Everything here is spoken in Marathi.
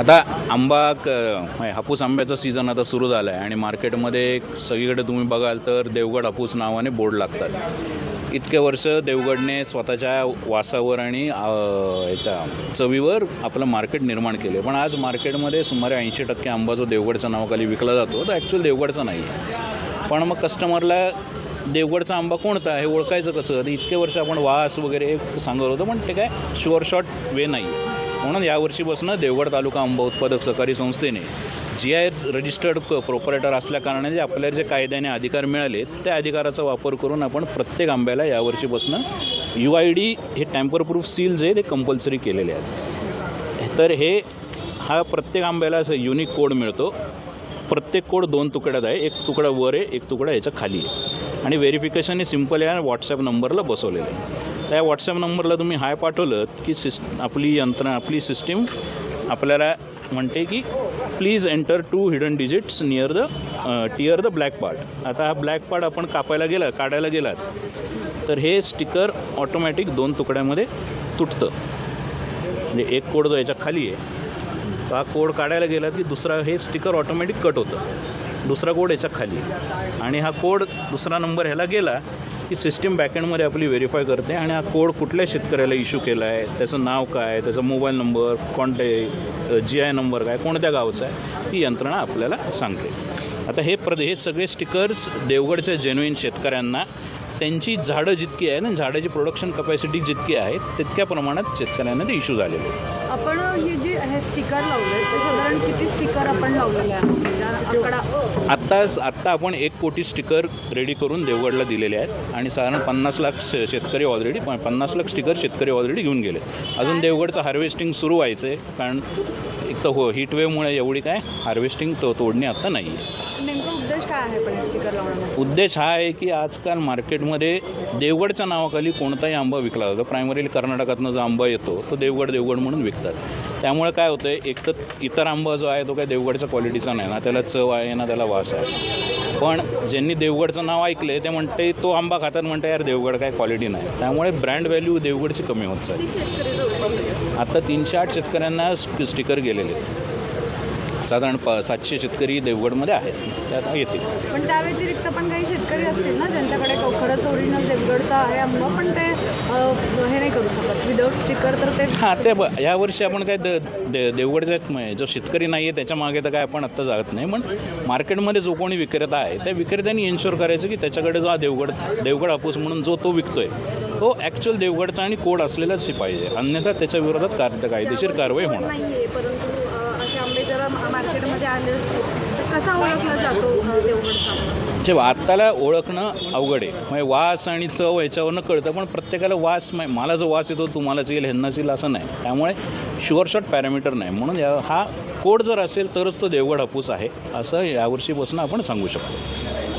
आता आंबा क हापूस आंब्याचा सीझन आता सुरू झाला आहे आणि मार्केटमध्ये सगळीकडे तुम्ही बघाल तर देवगड हापूस नावाने बोर्ड लागतात. इतके वर्ष देवगडने स्वतःच्या वासावर आणि याच्या चवीवर आपलं मार्केट निर्माण केले. पण आज मार्केटमध्ये सुमारे ऐंशी टक्के आंबा जो देवगडच्या नावाखाली विकला जातो तो ॲक्च्युअल देवगडचा नाही आहे पण मग कस्टमरला देवगडचा आंबा कोणता हे ओळखायचं कसं? इतके वर्ष आपण वास वगैरे सांगत होतो पण ते काय शुअर शॉर्ट वे नाही आहे म्हणून यावर्षीपासून देवगड तालुका आंबा उत्पादक सहकारी संस्थेने जी आय रजिस्टर्ड प्रोपरेटर असल्याकारणाने जे आपल्याला जे कायद्याने अधिकार मिळाले त्या अधिकाराचा वापर करून आपण प्रत्येक आंब्याला यावर्षीपासून यू आय डी हे टॅम्पर प्रूफ सील जे ते कंपल्सरी केलेले आहेत. तर हे हा प्रत्येक आंब्याला असं युनिक कोड मिळतो. प्रत्येक कोड दोन तुकड्यात आहे. एक तुकडा वर आहे एक तुकडा याच्या खाली आहे. आणि व्हेरिफिकेशन हे सिंपल आहे व्हॉट्सॲप नंबरला बसवलेलं आहे. त्या व्हॉट्सअप नंबरला तुम्ही हाय पाठवलं की सिस् आपली यंत्रणा आपली सिस्टीम आपल्याला म्हणते की please enter to hidden digits near the tear the black part आता हा ब्लॅक पार्ट आपण कापायला गेला काढायला गेलात तर हे स्टिकर ऑटोमॅटिक दोन तुकड्यामध्ये तुटतं. म्हणजे एक कोड जो याच्या खाली आहे तो हा कोड काढायला गेला की दुसरा हे स्टिकर ऑटोमॅटिक कट होतं. दुसरा कोड याच्या खाली आणि हा कोड दुसरा नंबर ह्याला गेला की सिस्टीम बॅकएंडमध्ये आपली व्हेरीफाय करते आणि हा कोड कुठल्या शेतकऱ्याला इश्यू केला आहे त्याचं नाव काय त्याचा mobile number contact G I number काय कोणत्या गावचा आहे ती यंत्रणा आपल्याला सांगते. आता हे प्रदे हे सगळे स्टिकर्स देवगडच्या जेन्युईन शेतकऱ्यांना त्यांची झाडं जितकी आहे ना झाडाची प्रोडक्शन कपॅसिटी जितकी आहे तितक्या प्रमाणात शेतकऱ्यांना ते इश्यू झालेले आहेत. आपण हे जे हे स्टिकर लावले ते साधारण किती स्टिकर आपण लावलेले आहे आकडा आत्ताच आत्ता आपण एक कोटी स्टिकर रेडी करून देवगडला दिलेले आहेत आणि साधारण पन्नास लाख शेतकरी ऑलरेडी पन्नास लाख स्टिकर शेतकरी ऑलरेडी घेऊन गेले अजून देवगडचं हार्वेस्टिंग सुरू व्हायचं आहे कारण एक तर हो हीटवेवमुळे एवढी काय हार्वेस्टिंग तो तोडणी आत्ता नाही आहे उद्देश काय आहे पण स्टिकर लावण्याचा उद्देश हा आहे की आजकाल मार्केटमध्ये देवगडच्या नावाखाली कोणताही आंबा विकला जातो. प्रायमरीली कर्नाटकातनं जो आंबा येतो तो देवगड देवगड म्हणून विकतात. त्यामुळे काय होतं आहे एक तर इतर आंबा जो आहे तो काय देवगडच्या क्वालिटीचा नाही ना त्याला चव आहे ना त्याला वास आहे. पण ज्यांनी देवगडचं नाव ऐकलं ते म्हणते तो आंबा खातात म्हणते यार देवगड काय क्वालिटी नाही. त्यामुळे ब्रँड व्हॅल्यू देवगडची कमी होत चालली. आता तीनशे आठ शेतकऱ्यांना स्ट- स्टिकर गेलेले आहेत. साधारण प सातशे शेतकरी देवगडमध्ये आहेत. ते आता येतील. पण त्या व्यतिरिक्त पण काही शेतकरी असतील ना ज्यांच्याकडे खरंच ओरिजिनल देवगडचा आहे आंबा पण ते अ, हे नाही करू शकत. विदाऊट स्टिकर तर ते हां ते ब यावर्षी आपण काय द दे जो शेतकरी नाही आहे त्याच्यामागे तर काय आपण आत्ता जात नाही. पण मार्केटमध्ये जो कोणी विक्रेता आहे त्या विक्रेत्यांनी इन्शुअर करायचं की त्याच्याकडे जो हा देवगड देवगड हापूस म्हणून जो तो विकतोय तो ॲक्च्युअल देवगडचा आणि कोड असलेलाच पाहिजे. अन्यथा त्याच्या विरोधात कार कायदेशीर कारवाई होणार. नाहीये परंतु मार्केटमध्ये आले असतो तर कसा ओळखला जातो देवगडचा जे आत्ताला ओळखणं अवघड आहे. म्हणजे वास आणि चव याच्यावरनं कळतं पण प्रत्येकाला वास नाही मला जो वास येतो तुम्हालाच येईल ह्यांनाच येईल असं नाही. त्यामुळे शुअर शॉट पॅरामीटर नाही. म्हणून या हा कोड जर असेल तरच तो देवगड हापूस आहे असं यावर्षीपासून आपण सांगू शकतो.